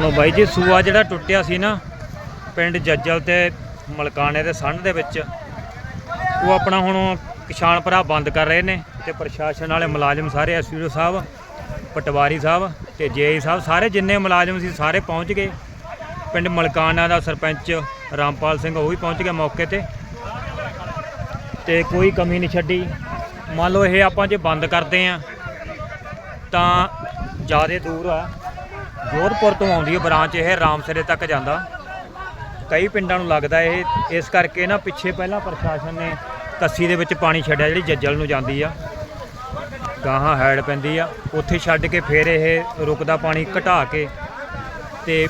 ਲੋ ਬਾਈ ਜੀ ਸੂਆ ਜਿਹੜਾ ਟੁੱਟਿਆ ਸੀ ਨਾ ਪਿੰਡ ਜੱਜਲ ਤੇ ਮਲਕਾਣੇ ਦੇ ਸੰਢ ਦੇ ਵਿੱਚ, ਉਹ ਆਪਣਾ ਹੁਣ ਕਿਸਾਨ ਭਰਾ ਬੰਦ ਕਰ ਰਹੇ ਨੇ ਤੇ ਪ੍ਰਸ਼ਾਸਨ ਵਾਲੇ ਮੁਲਾਜ਼ਮ ਸਾਰੇ ਐਸਪੀਓ ਸਾਹਿਬ, ਪਟਵਾਰੀ ਸਾਹਿਬ ਤੇ ਜੇਈ ਸਾਹਿਬ ਸਾਰੇ ਜਿੰਨੇ ਮੁਲਾਜ਼ਮ ਸੀ ਸਾਰੇ ਪਹੁੰਚ ਗਏ। ਪਿੰਡ ਮਲਕਾਣਾ ਦਾ ਸਰਪੰਚ ਰਾਮਪਾਲ ਸਿੰਘ ਉਹ ਵੀ ਪਹੁੰਚ ਗਿਆ ਮੌਕੇ ਤੇ। ਤੇ ਕੋਈ ਕਮੀ ਨਹੀਂ ਛੱਡੀ। ਮੰਨ ਲਓ ਇਹ ਆਪਾਂ ਜੇ ਬੰਦ ਕਰਦੇ ਆ, ਤਾਂ ਜ਼ਿਆਦਾ ਦੂਰ ਆ। ਜੋਧਪੁਰ ਤੋਂ ਆਉਂਦੀ ਹੈ ਬ੍ਰਾਂਚ, ਇਹ ਰਾਮਸਰੇ ਤੱਕ ਜਾਂਦਾ। ਕਈ ਪਿੰਡਾਂ ਨੂੰ ਲੱਗਦਾ ਇਹ, ਇਸ ਕਰਕੇ ਨਾ ਪਿੱਛੇ ਪਹਿਲਾਂ ਪ੍ਰਸ਼ਾਸਨ ਨੇ ਕੱਸੀ ਦੇ ਵਿੱਚ ਪਾਣੀ ਛੱਡਿਆ, ਜਿਹੜੀ ਜੱਜਲ ਨੂੰ ਜਾਂਦੀ ਆ। ਗਾਹਾਂ ਹੈੜ ਪੈਂਦੀ ਆ। ਉੱਥੇ ਛੱਡ ਕੇ ਫਿਰ ਇਹ ਰੁਕਦਾ ਪਾਣੀ ਘਟਾ ਕੇ ਤੇ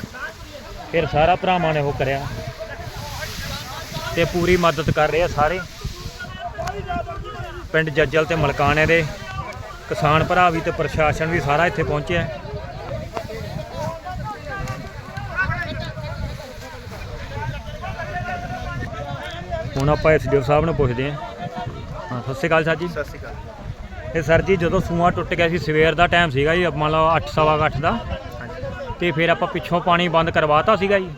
ਫਿਰ ਸਾਰਾ ਭਰਾਵਾਂ ਨੇ ਉਹ ਕਰਿਆ। ਤੇ ਪੂਰੀ ਮਦਦ ਕਰ ਰਹੇ ਆ ਸਾਰੇ। ਪਿੰਡ ਜੱਜਲ ਤੇ ਮਲਕਾਣੇ ਦੇ ਕਿਸਾਨ ਭਰਾ ਵੀ ਤੇ ਪ੍ਰਸ਼ਾਸਨ ਵੀ ਸਾਰਾ ਇੱਥੇ ਪਹੁੰਚਿਆ। ਹੁਣ ਆਪਾਂ ਐਸਡੀਓ ਸਾਹਿਬ ਨੂੰ ਪੁੱਛਦੇ ਹਾਂ। ਹਾਂ ਸਤਿ ਸ਼੍ਰੀ ਅਕਾਲ ਸਰ ਜੀ। ਸਤਿ ਸ਼੍ਰੀ ਅਕਾਲ। ਇਹ ਸਰ ਜੀ ਜਦੋਂ ਸੂਆ ਟੁੱਟ ਗਿਆ ਸੀ ਸਵੇਰ ਦਾ ਟਾਈਮ ਸੀਗਾ ਜੀ ਮੰਨ ਲਓ 8 ਸਵਾ ਕੁ ਅੱਠ ਦਾ। ਹਾਂਜੀ। ਤੇ ਫਿਰ ਆਪਾਂ ਪਿੱਛੋਂ ਪਾਣੀ ਬੰਦ ਕਰਵਾਤਾ ਸੀਗਾ ਜੀ।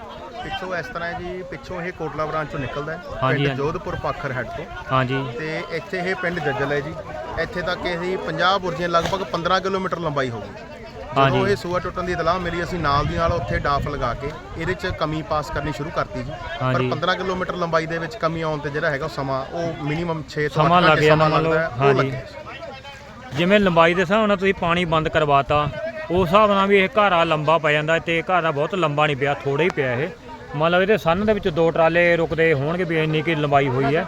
ਪਿੱਛੋਂ ਇਸ ਤਰ੍ਹਾਂ ਹੈ ਜੀ ਪਿੱਛੋਂ ਇਹ ਕੋਟਲਾ ਬ੍ਰਾਂਚ ਚੋਂ ਨਿਕਲਦਾ ਹੈ ਪਿੰਡ। ਜੋਧਪੁਰ ਪਾਖਰ ਹੈਡ ਤੋਂ। ਹਾਂਜੀ। ਤੇ ਇੱਥੇ ਇਹ ਪਿੰਡ ਜੱਜਲ ਹੈ ਜੀ। ਇੱਥੇ ਤੱਕ ਇਹ 50 ਬੁਰਜੀਆਂ ਲਗਭਗ 15 ਕਿਲੋਮੀਟਰ ਲੰਬਾਈ ਹੋਊਗੀ। ਜਦੋਂ ਇਹ ਸੂਆ ਟੁੱਟਣ ਦੀ ਇਤਲਾਹ ਮਿਲੀ ਅਸੀਂ ਨਾਲ ਦੀ ਨਾਲ ਉੱਥੇ ਡਾਫ ਲਗਾ ਕੇ ਇਹਦੇ 'ਚ ਕਮੀ ਪਾਸ ਕਰਨੀ ਸ਼ੁਰੂ ਕਰਤੀ ਜੀ। ਪਰ ਹਾਂਜੀ। 15 ਕਿਲੋਮੀਟਰ ਲੰਬਾਈ ਦੇ ਵਿੱਚ ਕਮੀ ਆਉਣ ਤੇ ਜਿਹੜਾ ਹੈਗਾ ਉਹ ਸਮਾਂ ਉਹ ਮਿਨੀਮਮ 6 ਤੋਂ ਸਮਾਂ ਅੱਠ ਲੱਗ ਜਾਂਦਾ ਸਮਾਂ ਮੰਨ ਲਓ, ਹਾਂਜੀ। ਜਿਵੇਂ ਲੰਬਾਈ ਦੇ ਹਿਸਾਬ ਨਾਲ ਤੁਸੀਂ ਪਾਣੀ ਬੰਦ ਕਰਵਾਤਾ ਉਸ ਹਿਸਾਬ ਨਾਲ ਵੀ ਇਹ ਘਾਰਾ ਲੰਬਾ ਪੈ ਜਾਂਦਾ ਤੇ ਘਾਰਾ ਬਹੁਤ ਲੰਬਾ ਨਹੀਂ ਪਿਆ ਥੋੜਾ ਹੀ ਪਿਆ ਇਹ। ਮੰਨ ਲਓ ਇਹਦੇ ਸੰਨ ਦੇ ਵਿੱਚ ਦੋ ਟਰਾਲੇ ਰੁਕਦੇ ਹੋਣਗੇ ਵੀ ਇੰਨੀ ਕੀ ਲੰਬਾਈ ਹੋਈ ਹੈ।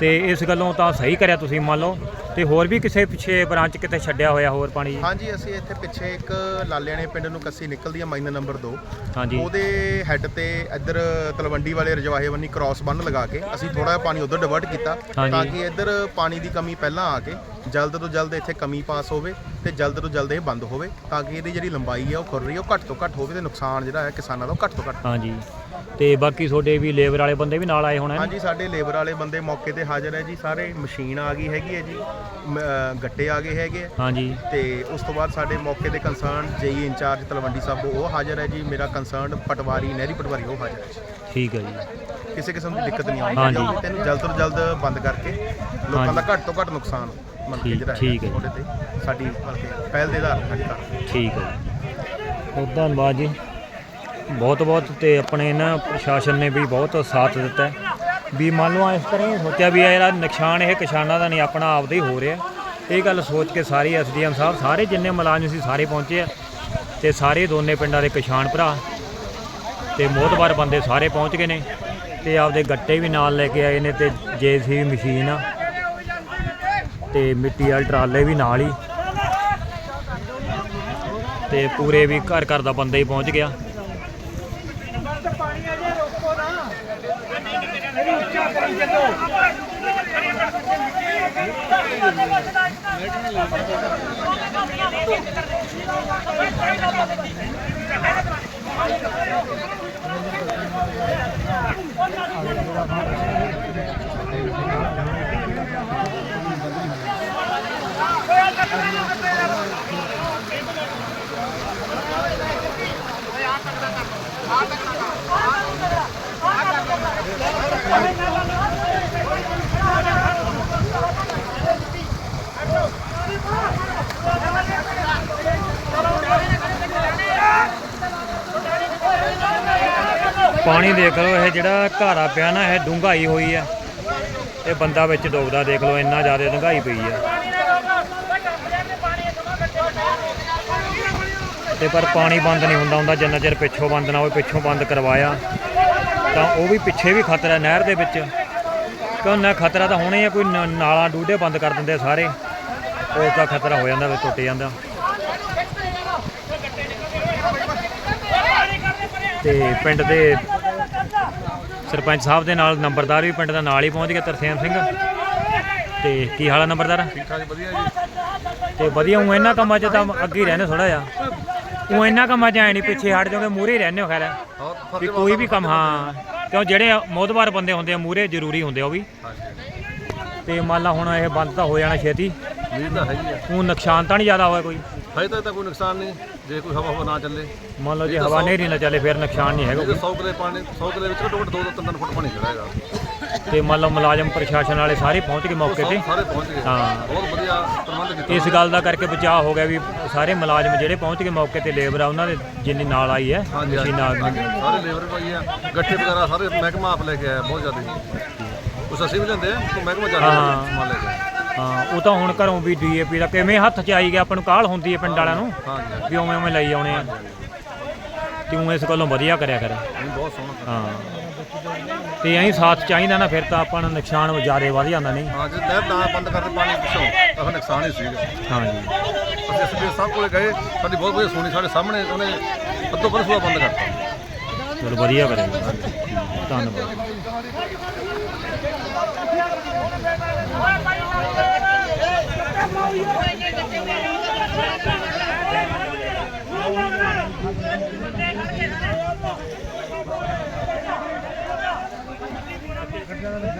ਤੇ ਇਸ ਗੱਲੋਂ ਤਾਂ ਸਹੀ ਕਰਿਆ ਤੁਸੀਂ ਮੰਨ ਲਓ। ਤੇ ਹੋਰ ਵੀ ਕਿਸੇ ਪਿੱਛੇ ਬ੍ਰਾਂਚ ਕਿਤੇ ਛੱਡਿਆ ਹੋਇਆ ਹੋਰ ਪਾਣੀ ਜੀ? ਹਾਂਜੀ ਅਸੀਂ ਇੱਥੇ ਪਿੱਛੇ ਇੱਕ ਲਾਲਿਆਣੇ ਪਿੰਡ ਨੂੰ ਕੱਸੀ ਨਿਕਲਦੀ ਹੈ ਮਾਈਨਰ ਨੰਬਰ 2 ਹਾਂਜੀ ਉਹਦੇ ਹੈੱਡ ਤੇ ਇੱਧਰ ਤਲਵੰਡੀ ਵਾਲੇ ਰਜਵਾਹੇ ਬੰਨੀ ਕ੍ਰਾਸ ਬੰਨ ਲਗਾ ਕੇ ਅਸੀਂ ਥੋੜਾ ਜਿਹਾ ਪਾਣੀ ਉਧਰ ਡਿਵਰਟ ਕੀਤਾ। ਤਾਂ ਕਿ ਇੱਧਰ ਪਾਣੀ ਦੀ ਕਮੀ ਪਹਿਲਾਂ ਆ ਕੇ ਜਲਦ ਤੋਂ ਜਲਦ ਇੱਥੇ ਕਮੀ ਪਾਸ ਹੋਵੇ ਤੇ ਜਲਦ ਤੋਂ ਜਲਦ ਇਹ ਬੰਦ ਹੋਵੇ ਤਾਂ ਕਿ ਇਹਦੀ ਜਿਹੜੀ ਲੰਬਾਈ ਹੈ ਉਹ ਖੁਰ ਰਹੀ ਹੈ ਉਹ ਘੱਟ ਤੋਂ ਘੱਟ ਹੋਵੇ ਤੇ ਨੁਕਸਾਨ ਜਿਹੜਾ ਹੈ ਕਿਸਾਨਾਂ ਦਾ ਉਹ ਘੱਟ ਤੋਂ ਘੱਟ ਹਾਂਜੀ। ਤੇ ਬਾਕੀ ਤੁਹਾਡੇ ਵੀ ਲੇਬਰ ਵਾਲੇ ਬੰਦੇ ਵੀ ਨਾਲ ਆਏ ਹੋਣੇ ਹਾਂਜੀ ਸਾਡੇ ਲੇਬਰ ਵਾਲੇ ਬੰਦੇ ਮੌਕੇ ਤੇ ਹਾਜ਼ਰ ਹੈ ਜੀ। ਸਾਰੇ ਮਸ਼ੀਨ ਆ ਗਈ ਹੈਗੀ ਹੈ ਜੀ। ਮ- ਗੱਟੇ ਆ ਗਏ ਹੈਗੇ ਆ। ਹਾਂਜੀ। ਤੇ ਉਸ ਤੋਂ ਬਾਅਦ ਸਾਡੇ ਮੌਕੇ ਦੇ concern JE incharge Talwandi Sahib ਉਹ ਹਾਜ਼ਰ ਹੈ ਜੀ। ਮੇਰਾ ਕੰਸਰਨ ਪਟਵਾਰੀ ਨਹਿਰੀ ਪਟਵਾਰੀ ਉਹ ਹਾਜ਼ਰ ਹੈ ਜੀ। ਠੀਕ ਹੈ ਜੀ। ਕਿਸੇ ਕਿਸਮ ਦੀ ਦਿੱਕਤ ਨਹੀਂ ਹਾਂਜੀ। ਆਉਂਦੀ ਤੈਨੂੰ ਜਲਦ ਤੋਂ ਜਲਦ ਬੰਦ ਕਰਕੇ ਲੋਕਾਂ ਦਾ ਘੱਟ ਤੋਂ ਘੱਟ ਨੁਕਸਾਨ ਕੇ ਠੀਕ- ਜਿਹੜਾ ਠੀਕ ਹੈ ਹੈ ਉਹਦੇ ਤੇ। ਸਾਡੀ ਮਤਲਬ ਕਿ ਪਹਿਲ ਦੇ ਆਧਾਰ ਤੇ ਸਾਡੀ ਕਾਰਵਾਈ। ਠੀਕ ਹੈ ਬਹੁਤ ਧੰਨਵਾਦ ਜੀ। ਬਹੁਤ ਬਹੁਤ ਤੇ ਆਪਣੇ ਨਾ ਪ੍ਰਸ਼ਾਸਨ ਨੇ ਵੀ ਬਹੁਤ ਸਾਥ ਦਿੱਤਾ ਹੈ। ਵੀ ਮੰਨ ਲਓ ਇਸ ਤਰ੍ਹਾਂ ਹੀ ਸੋਚਿਆ ਵੀ ਇਹ ਜਿਹੜਾ ਨੁਕਸਾਨ ਇਹ ਕਿਸਾਨਾਂ ਦਾ ਨਹੀਂ ਆਪਣਾ ਆਪਦਾ ਹੀ ਹੋ ਰਿਹਾ। ਇਹ ਗੱਲ ਸੋਚ ਕੇ ਸਾਰੇ ਐਸਡੀਐਮ ਸਾਹਿਬ ਸਾਰੇ ਜਿੰਨੇ ਮੁਲਾਜ਼ਮ ਸੀ ਸਾਰੇ ਪਹੁੰਚੇ ਆ। ਤੇ ਸਾਰੇ ਦੋਨੇ ਪਿੰਡਾਂ ਦੇ ਕਿਸਾਨ ਭਰਾ ਤੇ ਮੋਹਤਬਾਰ ਬੰਦੇ ਸਾਰੇ ਪਹੁੰਚ ਗਏ ਨੇ। ਤੇ ਆਪਦੇ ਗੱਟੇ ਵੀ ਨਾਲ ਲੈ ਕੇ ਆਏ ਨੇ ਤੇ ਜੇਸੀ ਮਸ਼ੀਨ ਆ। ਤੇ ਮਿੱਟੀ ਵਾਲੇ ਟਰਾਲੇ ਵੀ ਨਾਲ ਹੀ। ਤੇ ਪੂਰੇ ਵੀ ਘਰ ਘਰ ਦਾ ਬੰਦਾ ਹੀ ਪਹੁੰਚ ਗਿਆ। ਪਾਣੀ ਦੇਖ ਲਓ, ਇਹ ਜਿਹੜਾ ਘਾਰਾ ਪਿਆ ਨਾ, ਇਹ ਡੂੰਘਾਈ ਹੋਈ ਆ। ਇਹ ਬੰਦਾ ਵਿੱਚ ਡੁੱਬਦਾ, ਦੇਖ ਲਓ, ਇੰਨਾ ਜ਼ਿਆਦਾ ਡੂੰਘਾਈ ਪਈ ਆ। ਤੇ ਪਰ ਪਾਣੀ ਬੰਦ ਨਹੀਂ ਹੁੰਦਾ ਹੁੰਦਾ ਜਿੰਨਾ ਚਿਰ ਪਿੱਛੋਂ ਬੰਦ ਨਾ ਹੋਵੇ ਪਿੱਛੋਂ ਬੰਦ ਕਰਵਾਇਆ। ਤਾਂ ਉਹ ਵੀ ਪਿੱਛੇ ਵੀ ਖਤਰਾ ਹੈ ਨਹਿਰ ਦੇ ਵਿੱਚ। ਕਿਉਂ ਨਾ ਖਤਰਾ ਤਾਂ ਹੋਣਾ ਹੀ ਆ ਕੋਈ ਨਾਲਾਂ ਡੂਡੇ ਬੰਦ ਕਰ ਦਿੰਦੇ ਸਾਰੇ। ਉਸ ਦਾ ਖਤਰਾ ਹੋ ਜਾਂਦਾ ਵੀ ਟੁੱਟ ਜਾਂਦਾ। ਤੇ ਪਿੰਡ ਦੇ ਸਰਪੰਚ ਸਾਹਿਬ ਦੇ ਨਾਲ ਨੰਬਰਦਾਰ ਵੀ ਪਿੰਡ ਦਾ ਨਾਲ ਹੀ ਪਹੁੰਚ ਗਿਆ ਤਰਸੇਮ ਸਿੰਘ। ਤੇ ਕੀ ਹਾਲ ਆ ਨੰਬਰਦਾਰ? ਠੀਕ ਠਾਕ ਵਧੀਆ ਜੀ। ਤੇ ਵਧੀਆ ਉਹ ਇਹਨਾਂ ਕੰਮਾਂ 'ਚ ਤਾਂ ਅੱਗੇ ਹੀ ਰਹਿੰਦੇ ਥੋੜਾ ਜਿਹਾ। ਉਹ ਇਹਨਾਂ ਕੰਮਾਂ ਐ ਨਹੀਂ ਪਿੱਛੇ ਹਟ ਜਾਓਗੇ ਮੂਹਰੇ ਹੀ ਰਹਿੰਦੇ ਹੋ ਖੈਰ। ਵੀ ਕੋਈ ਵੀ ਕੰਮ ਹਾਂ। ਕਿਉਂ ਜਿਹੜੇ ਮੋਦਵਾਰ ਬੰਦੇ ਹੁੰਦੇ ਆ ਮੂਹਰੇ ਜ਼ਰੂਰੀ ਹੁੰਦੇ ਆ ਉਹ ਵੀ। ਤੇ ਮੰਨ ਲਾ ਹੁਣ ਇਹ ਬੰਦ ਤਾਂ ਹੋ ਜਾਣਾ ਛੇਤੀ। ਇਹ ਤਾਂ ਹੈਗੀ ਆ। ਉਹ ਨੁਕਸਾਨ ਤਾਂ ਨਹੀਂ ਜ਼ਿਆਦਾ ਹੋਇਆ ਕੋਈ? ਹਜੇ ਤੱਕ ਤਾਂ ਕੋਈ ਨੁਕਸਾਨ ਨਹੀਂ। ਜੇ ਕੋਈ ਹਵਾ ਹਵਾ ਨਾ ਚੱਲੇ। ਮੰਨ ਲਓ ਜੇ ਹਵਾ ਨੇਰੀ ਨਾ ਚੱਲੇ ਫਿਰ ਨੁਕਸਾਨ ਨਹੀਂ ਹੈਗਾ ਜੇ 100 ਕਿਲੇ ਪਾਣੀ 100 ਕਿਲੇ ਵਿੱਚ ਘੱਟੋ ਘੱਟ 2 ਤੋਂ 3 ਫੁੱਟ ਪਾਣੀ ਖੜਾ ਹੈਗਾ। ਤੇ ਮੰਨ ਲਓ ਮੁਲਾਜ਼ਮ ਪ੍ਰਸ਼ਾਸਨ ਵਾਲੇ ਸਾਰੇ ਪਹੁੰਚ ਗਏ ਮੌਕੇ ਤੇ। ਸਾਰੇ ਪਹੁੰਚ ਗਏ। ਹਾਂ। ਬਹੁਤ ਵਧੀਆ ਪ੍ਰਬੰਧ ਕੀਤਾ। ਇਸ ਗੱਲ ਦਾ ਕਰਕੇ ਬਚਾਅ ਹੋ ਗਿਆ ਵੀ ਸਾਰੇ ਮੁਲਾਜ਼ਮ ਜਿਹੜੇ ਪਹੁੰਚ ਗਏ ਮੌਕੇ ਤੇ ਲੇਬਰ ਆ ਉਹਨਾਂ ਦੇ ਜਿੰਨੀ ਨਾਲ ਆਈ ਹੈ ਮਸ਼ੀਨਾਂ। ਸਾਰੇ ਲੇਬਰ ਭਾਈ ਆ ਗੱਠੇ ਵਗੈਰਾ ਸਾਰੇ ਮਹਿਕਮਾ ਆਪ ਲੈ ਕੇ ਆਇਆ ਬਹੁਤ ਜ਼ਿਆਦਾ ਕੁਛ ਅਸੀਂ ਵੀ ਲੈਂਦੇ ਆ ਮਹਿਕਮਾ ਜ਼ਿਆਦਾ ਹਾਂ। ਸਮਾਨ ਲੈ ਕੇ। ਹਾਂ ਉਹ ਤਾਂ ਹੁਣ ਘਰੋਂ ਵੀ ਡੀਏਪੀ ਦਾ ਕਿਵੇਂ ਹੱਥ 'ਚ ਆਈ ਗਿਆ ਆਪਾਂ ਨੂੰ ਕਾਲ ਹੁੰਦੀ ਹੈ ਪਿੰਡ ਵਾਲਿਆਂ ਨੂੰ ਵੀ ਉਵੇਂ ਉਵੇਂ ਲਈ ਆਉਣੇ ਆ। ਤੂੰ ਇਸ ਗੱਲੋਂ ਵਧੀਆ ਕਰਿਆ ਕਰ। ਬਹੁਤ ਸੋਹਣਾ ਹਾਂ। ਤੇ ਐਂ ਸਾਥ ਚਾਹੀਦਾ ਨਾ ਫਿਰ ਤਾਂ ਆਪਾਂ ਨੂੰ ਨੁਕਸਾਨ ਜ਼ਿਆਦਾ ਵਧ ਜਾਂਦਾ ਨਹੀਂ? ਹਾਂ ਜੇ ਨਹਿਰ ਨਾ ਬੰਦ ਕਰਦੇ ਪਾਣੀ ਪਿੱਛੋਂ ਤਾਂ ਫਿਰ ਨੁਕਸਾਨ ਹੀ ਸੀਗਾ। ਹਾਂਜੀ। ਅਸੀਂ ਐਸਪੀ ਸਾਹਿਬ ਕੋਲੇ ਗਏ ਸਾਡੀ ਬਹੁਤ ਵਧੀਆ ਸੁਣੀ ਸਾਡੇ ਸਾਹਮਣੇ ਉਹਨੇ ਅੱਧੋ ਪਰ ਸੂਆ ਬੰਦ ਕਰਤਾ। ਚਲੋ ਵਧੀਆ ਕਰਿਆ। ਧੰਨਵਾਦ। gentlemen.